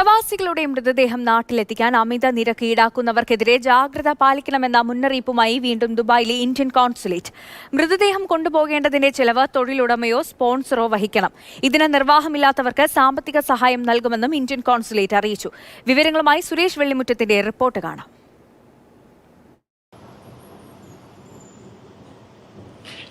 പ്രവാസികളുടെ മൃതദേഹം നാട്ടിലെത്തിക്കാൻ അമിത നിരക്ക് ഈടാക്കുന്നവർക്കെതിരെ ജാഗ്രത പാലിക്കണമെന്ന മുന്നറിയിപ്പുമായി വീണ്ടും ദുബായിലെ ഇന്ത്യൻ കോൺസുലേറ്റ്. മൃതദേഹം കൊണ്ടുപോകേണ്ടതിന്റെ ചെലവ് തൊഴിലുടമയോ സ്പോൺസറോ വഹിക്കണം. ഇതിന് നിർവാഹമില്ലാത്തവർക്ക് സാമ്പത്തിക സഹായം നൽകുമെന്നും ഇന്ത്യൻ കോൺസുലേറ്റ് അറിയിച്ചു. വിവരങ്ങളുമായി സുരേഷ് വെള്ളിമുറ്റത്തിന്റെ റിപ്പോർട്ട് കാണാം.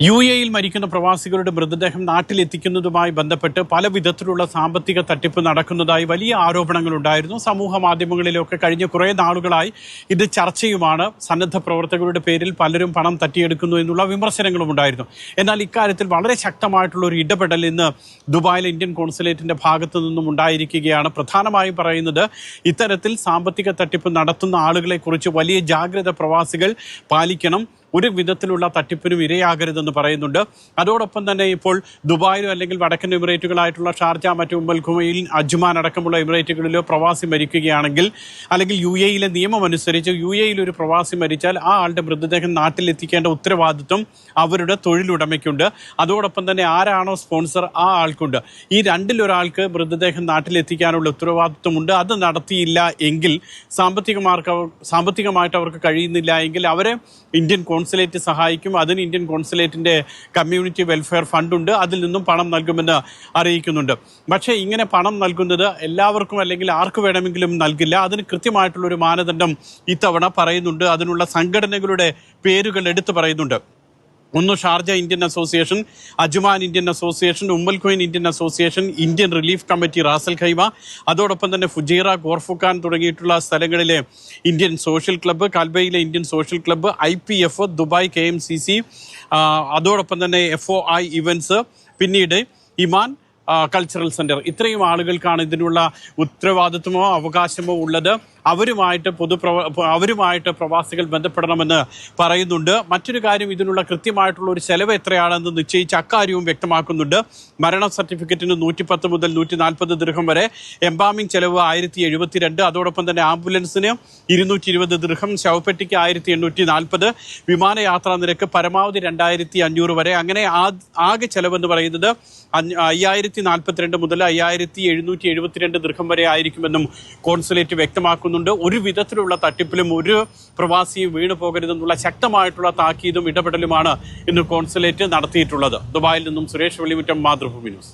യു എയിൽ മരിക്കുന്ന പ്രവാസികളുടെ മൃതദേഹം നാട്ടിലെത്തിക്കുന്നതുമായി ബന്ധപ്പെട്ട് പല വിധത്തിലുള്ള സാമ്പത്തിക തട്ടിപ്പ് നടക്കുന്നതായി വലിയ ആരോപണങ്ങളുണ്ടായിരുന്നു സമൂഹ മാധ്യമങ്ങളിലൊക്കെ കഴിഞ്ഞ കുറേ നാളുകളായി ഇത് ചർച്ചയുമാണ്. സന്നദ്ധ പ്രവർത്തകരുടെ പേരിൽ പലരും പണം തട്ടിയെടുക്കുന്നു എന്നുള്ള വിമർശനങ്ങളും ഉണ്ടായിരുന്നു. എന്നാൽ ഇക്കാര്യത്തിൽ വളരെ ശക്തമായിട്ടുള്ള ഒരു ഇടപെടൽ ഇന്ന് ദുബായിലെ ഇന്ത്യൻ കോൺസുലേറ്റിന്റെ ഭാഗത്തു നിന്നും ഉണ്ടായിരിക്കുകയാണ്. പ്രധാനമായും പറയുന്നത് ഇത്തരത്തിൽ സാമ്പത്തിക തട്ടിപ്പ് നടത്തുന്ന ആളുകളെക്കുറിച്ച് വലിയ ജാഗ്രത പ്രവാസികൾ പാലിക്കണം. ഒരു വിധത്തിലുള്ള തട്ടിപ്പിനും ഇരയാകരുതെന്ന് പറയുന്നുണ്ട്. അതോടൊപ്പം തന്നെ ഇപ്പോൾ ദുബായിലോ അല്ലെങ്കിൽ വടക്കൻ എമിറേറ്റുകളായിട്ടുള്ള ഷാർജ മറ്റു ഉമ്മൽഖുമയിൽ അജ്മാൻ അടക്കമുള്ള എമിറേറ്റുകളിലോ പ്രവാസി മരിക്കുകയാണെങ്കിൽ അല്ലെങ്കിൽ യു എയിലെ നിയമം അനുസരിച്ച് യു എയിൽ ഒരു പ്രവാസി മരിച്ചാൽ ആ ആളുടെ മൃതദേഹം നാട്ടിലെത്തിക്കേണ്ട ഉത്തരവാദിത്വം അവരുടെ തൊഴിലുടമയ്ക്കുണ്ട്. അതോടൊപ്പം തന്നെ ആരാണോ സ്പോൺസർ ആ ആൾക്കുണ്ട്. ഈ രണ്ടിലൊരാൾക്ക് മൃതദേഹം നാട്ടിലെത്തിക്കാനുള്ള ഉത്തരവാദിത്വമുണ്ട്. അത് നടത്തിയില്ല എങ്കിൽ സാമ്പത്തികമാർക്ക് സാമ്പത്തികമായിട്ട് അവർക്ക് കഴിയുന്നില്ല എങ്കിൽ അവരെ ഇന്ത്യൻ കോൺസുലേറ്റ് സഹായിക്കും. അതിന് ഇന്ത്യൻ കോൺസുലേറ്റിന്റെ കമ്മ്യൂണിറ്റി വെൽഫെയർ ഫണ്ടുണ്ട് അതിൽ നിന്നും പണം നൽകുമെന്ന് അറിയിക്കുന്നുണ്ട്. പക്ഷേ ഇങ്ങനെ പണം നൽകുന്നത് എല്ലാവർക്കും അല്ലെങ്കിൽ ആർക്ക് വേണമെങ്കിലും നൽകില്ല. അതിന് കൃത്യമായിട്ടുള്ളൊരു മാനദണ്ഡം ഇത്തവണ പറയുന്നുണ്ട്. അതിനുള്ള സംഘടനകളുടെ പേരുകൾ എടുത്തു പറയുന്നുണ്ട്. ഒന്ന് Sharjah Indian association Ajman Indian association Umm Al Quwain Indian association Indian relief committee Ras Al Khaimah അതോടൊപ്പം തന്നെ ഫുജീറ ഗോർഫുഖാൻ തുടങ്ങിയിട്ടുള്ള സ്ഥലങ്ങളിലെ Indian social club കാൽബയിലെ Indian social club I P F Dubai K M C C അതോടൊപ്പം തന്നെ F O I events പിന്നീട് Iman cultural centre ഇത്രയും ആളുകൾക്കാണ് ഇതിനുള്ള ഉത്തരവാദിത്വമോ അവകാശമോ ഉള്ളത്. അവരുമായിട്ട് പൊതുപ്രവ അവരുമായിട്ട് പ്രവാസികൾ ബന്ധപ്പെടണമെന്ന് പറയുന്നുണ്ട്. മറ്റൊരു കാര്യം ഇതിനുള്ള കൃത്യമായിട്ടുള്ള ഒരു ചെലവ് എത്രയാണെന്ന് നിശ്ചയിച്ച് അക്കാര്യവും വ്യക്തമാക്കുന്നുണ്ട്. മരണ സർട്ടിഫിക്കറ്റിന് നൂറ്റിപ്പത്ത് മുതൽ നൂറ്റി നാൽപ്പത് ദൃഹം വരെ എംബാമിംഗ് ചെലവ് ആയിരത്തി എഴുപത്തിരണ്ട് അതോടൊപ്പം തന്നെ ആംബുലൻസിന് ഇരുന്നൂറ്റി ഇരുപത് ദൃഹം ശവപ്പെട്ടിക്ക് ആയിരത്തി എണ്ണൂറ്റി നാൽപ്പത് വിമാനയാത്രാ നിരക്ക് പരമാവധി രണ്ടായിരത്തി അഞ്ഞൂറ് വരെ. അങ്ങനെ ആകെ ചെലവെന്ന് പറയുന്നത് അയ്യായിരത്തി നാൽപ്പത്തിരണ്ട് മുതൽ അയ്യായിരത്തി എഴുന്നൂറ്റി എഴുപത്തിരണ്ട് ദൃഹം വരെ ആയിരിക്കുമെന്നും കോൺസുലേറ്റ് വ്യക്തമാക്കുന്നുണ്ട് ഒരു വിധത്തിലുള്ള തട്ടിപ്പിലും ഒരു പ്രവാസിയും വീണു പോകരുതെന്നുള്ള ശക്തമായിട്ടുള്ള താക്കീതും ഇടപെടലുമാണ് ഇന്ന് കോൺസുലേറ്റ് നടത്തിയിട്ടുള്ളത്. ദുബായിൽ നിന്നും സുരേഷ് വെള്ളിമുറ്റം മാതൃഭൂമി ന്യൂസ്.